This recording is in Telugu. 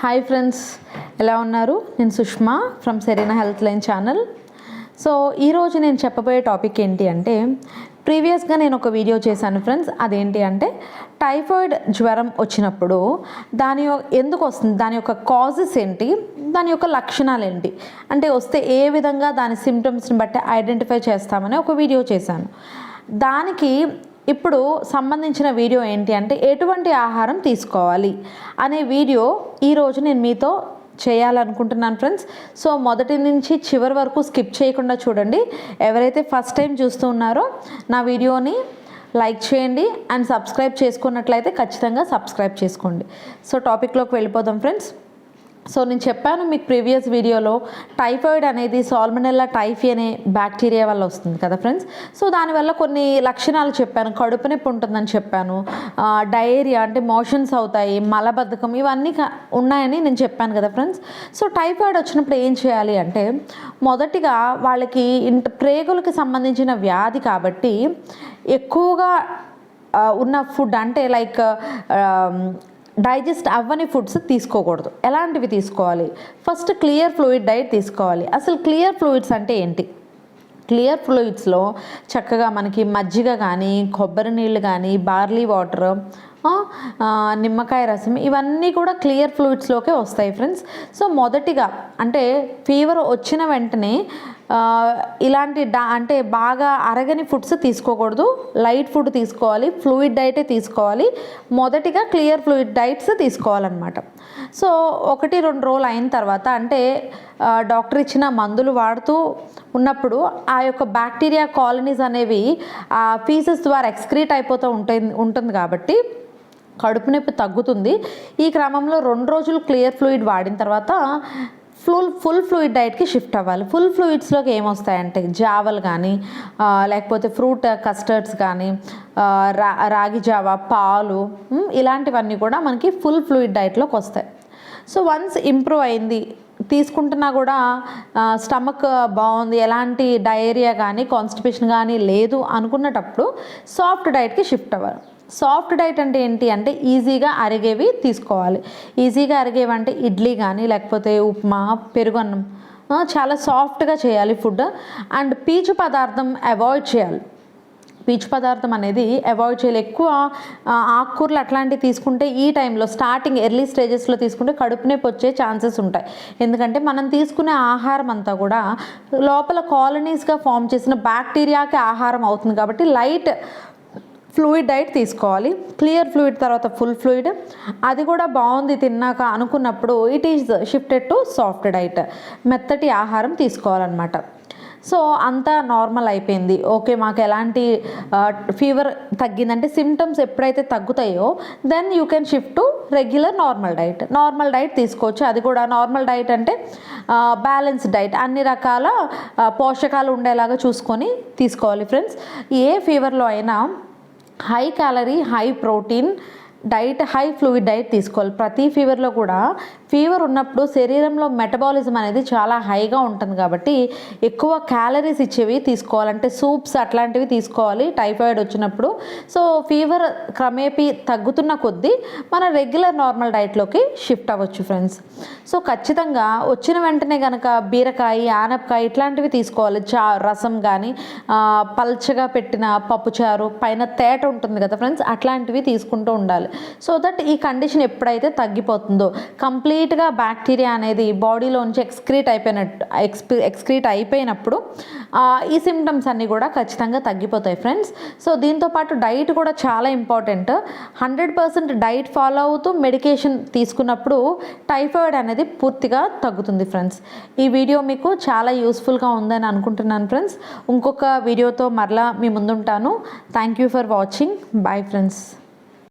హాయ్ ఫ్రెండ్స్ ఎలా ఉన్నారు? నేను Sushma from Serena health line channel. So ఈరోజు నేను చెప్పబోయే టాపిక్ ఏంటి అంటే ప్రీవియస్గా నేను ఒక వీడియో చేశాను ఫ్రెండ్స్ అదేంటి అంటే టైఫాయిడ్ జ్వరం వచ్చినప్పుడు దాని ఎందుకు వస్తుంది? దాని యొక్క కాజెస్ ఏంటి? దాని యొక్క లక్షణాలు ఏంటి? అంటే వస్తే ఏ విధంగా దాని సిమ్టమ్స్ని బట్టి ఐడెంటిఫై చేస్తామని ఒక వీడియో చేశాను. దానికి ఇప్పుడు సంబంధించిన వీడియో ఏంటి అంటే ఎటువంటి ఆహారం తీసుకోవాలి అనే వీడియో ఈరోజు నేను మీతో చేయాలనుకుంటున్నాను ఫ్రెండ్స్. సో మొదటి నుంచి చివరి వరకు స్కిప్ చేయకుండా చూడండి. ఎవరైతే ఫస్ట్ టైం చూస్తూ ఉన్నారో నా వీడియోని లైక్ చేయండి అండ్ సబ్స్క్రైబ్ చేసుకున్నట్లయితే ఖచ్చితంగా సబ్స్క్రైబ్ చేసుకోండి. సో టాపిక్లోకి వెళ్ళిపోదాం ఫ్రెండ్స్. సో నేను చెప్పాను మీకు ప్రీవియస్ వీడియోలో టైఫాయిడ్ అనేది సాల్మనెల్లా టైఫీ అనే బ్యాక్టీరియా వల్ల వస్తుంది కదా ఫ్రెండ్స్? సో దానివల్ల కొన్ని లక్షణాలు చెప్పాను. కడుపు నొప్పి ఉంటుందని చెప్పాను. డయేరియా అంటే మోషన్స్ అవుతాయి మలబద్ధకం ఇవన్నీ క- ఉన్నాయని నేను చెప్పాను కదా ఫ్రెండ్స్? సో టైఫాయిడ్ వచ్చినప్పుడు ఏం చేయాలి అంటే మొదటిగా వాళ్ళకి ఇంట ప్రేగులకి సంబంధించిన వ్యాధి కాబట్టి ఎక్కువగా ఉన్న ఫుడ్ అంటే లైక్ డైజెస్ట్ అవ్వని ఫుడ్స్ తీసుకోకూడదు. ఎలాంటివి తీసుకోవాలి? ఫస్ట్ క్లియర్ ఫ్లూయిడ్ డైట్ తీసుకోవాలి. అసలు క్లియర్ ఫ్లూయిడ్స్ అంటే ఏంటి? క్లియర్ ఫ్లూయిడ్స్లో చక్కగా మనకి మజ్జిగ కానీ కొబ్బరి నీళ్ళు కానీ బార్లీ వాటర్ నిమ్మకాయ రసం ఇవన్నీ కూడా క్లియర్ ఫ్లూయిడ్స్లోకే వస్తాయి ఫ్రెండ్స్. సో మొదటిగా అంటే ఫీవర్ వచ్చిన వెంటనే ఇలాంటి డా అంటే బాగా అరగని ఫుడ్స్ తీసుకోకూడదు. లైట్ ఫుడ్ తీసుకోవాలి ఫ్లూయిడ్ డైటే తీసుకోవాలి. మొదటిగా క్లియర్ ఫ్లూయిడ్ డైట్స్ తీసుకోవాలన్నమాట. సో ఒకటి రెండు రోజులు అయిన తర్వాత అంటే డాక్టర్ ఇచ్చిన మందులు వాడుతూ ఉన్నప్పుడు ఆ యొక్క బ్యాక్టీరియా కాలనీస్ అనేవి ఆ ఫీసెస్ ద్వారా ఎక్స్క్రీట్ అయిపోతూ ఉంటుంది ఉంటుంది కాబట్టి కడుపు నొప్పి తగ్గుతుంది. ఈ క్రమంలో రెండు రోజులు క్లియర్ ఫ్లూయిడ్ వాడిన తర్వాత ఫుల్ ఫుల్ ఫ్లూయిడ్ డైట్కి షిఫ్ట్ అవ్వాలి. ఫుల్ ఫ్లూయిడ్స్లోకి ఏమొస్తాయంటే జావలు కానీ లేకపోతే ఫ్రూట్ కస్టర్డ్స్ కానీ రా రాగి జావ పాలు ఇలాంటివన్నీ కూడా మనకి ఫుల్ ఫ్లూయిడ్ డైట్లోకి వస్తాయి. సో వన్స్ ఇంప్రూవ్ అయింది తీసుకుంటున్నా కూడా స్టమక్ బాగుంది ఎలాంటి డయేరియా కానీ కాన్స్టిపేషన్ కానీ లేదు అనుకున్నటప్పుడు సాఫ్ట్ డైట్కి షిఫ్ట్ అవ్వాలి. సాఫ్ట్ డైట్ అంటే ఏంటి అంటే ఈజీగా అరిగేవి తీసుకోవాలి. ఈజీగా అరిగేవి అంటే ఇడ్లీ కానీ లేకపోతే ఉప్మా పెరుగన్నం అన్నం చాలా సాఫ్ట్గా చేయాలి ఫుడ్. అండ్ పీచు పదార్థం అవాయిడ్ చేయాలి. పీచు పదార్థం అనేది అవాయిడ్ చేయాలి. ఎక్కువ ఆకుకూరలు అట్లాంటివి తీసుకుంటే ఈ టైంలో స్టార్టింగ్ ఎర్లీ స్టేజెస్లో తీసుకుంటే కడుపు నొప్పి వచ్చే ఛాన్సెస్ ఉంటాయి. ఎందుకంటే మనం తీసుకునే ఆహారం అంతా కూడా లోపల కాలనీస్గా ఫామ్ చేసిన బ్యాక్టీరియాకి ఆహారం అవుతుంది కాబట్టి లైట్ ఫ్లూయిడ్ డైట్ తీసుకోవాలి. క్లియర్ ఫ్లూయిడ్ తర్వాత ఫుల్ ఫ్లూయిడ్. అది కూడా బాగుంది తిన్నాక అనుకున్నప్పుడు it is shifted to soft diet. మెత్తటి ఆహారం తీసుకోవాలన్నమాట. సో అంతా నార్మల్ అయిపోయింది. ఓకే మాకు ఎలాంటి ఫీవర్ తగ్గిందంటే సిమ్టమ్స్ ఎప్పుడైతే తగ్గుతాయో then you can shift to regular normal diet normal diet తీసుకోవచ్చు. అది కూడా నార్మల్ డైట్ అంటే బ్యాలెన్స్ డైట్ అన్ని రకాల పోషకాలు ఉండేలాగా చూసుకొని తీసుకోవాలి ఫ్రెండ్స్ ఏ ఫీవర్లో అయినా high calorie high protein diet high fluid diet తీసుకోవాలి. ప్రతి ఫీవర్లో కూడా ఫీవర్ ఉన్నప్పుడు శరీరంలో మెటబాలిజం అనేది చాలా హైగా ఉంటుంది కాబట్టి ఎక్కువ క్యాలరీస్ ఇచ్చేవి తీసుకోవాలంటే సూప్స్ అట్లాంటివి తీసుకోవాలి టైఫాయిడ్ వచ్చినప్పుడు. సో ఫీవర్ క్రమేపీ తగ్గుతున్న కొద్దీ మన రెగ్యులర్ నార్మల్ డైట్లోకి షిఫ్ట్ అవ్వచ్చు ఫ్రెండ్స్. సో ఖచ్చితంగా వచ్చిన వెంటనే కనుక బీరకాయ ఆనపకాయ ఇట్లాంటివి తీసుకోవాలి. చా రసం కానీ పల్చగా పెట్టిన పప్పుచారు పైన తేట ఉంటుంది కదా ఫ్రెండ్స్ అట్లాంటివి తీసుకుంటూ ఉండాలి. సో దట్ ఈ కండిషన్ ఎప్పుడైతే తగ్గిపోతుందో కంప్లీట్గా బ్యాక్టీరియా అనేది బాడీలోంచి ఎక్స్క్రీట్ అయిపోయినట్టు ఎక్స్పి ఎక్స్క్రీట్ అయిపోయినప్పుడు ఈ సిమ్టమ్స్ అన్నీ కూడా ఖచ్చితంగా తగ్గిపోతాయి ఫ్రెండ్స్ సో దీంతో పాటు డైట్ కూడా చాలా important hundred percent diet follow అవుతూ మెడికేషన్ తీసుకున్నప్పుడు టైఫాయిడ్ అనేది పూర్తిగా తగ్గుతుంది ఫ్రెండ్స్ ఈ వీడియో మీకు చాలా యూస్ఫుల్గా ఉందని అనుకుంటున్నాను ఫ్రెండ్స్ ఇంకొక వీడియోతో మరలా మీ ముందుంటాను. Thank you for watching bye friends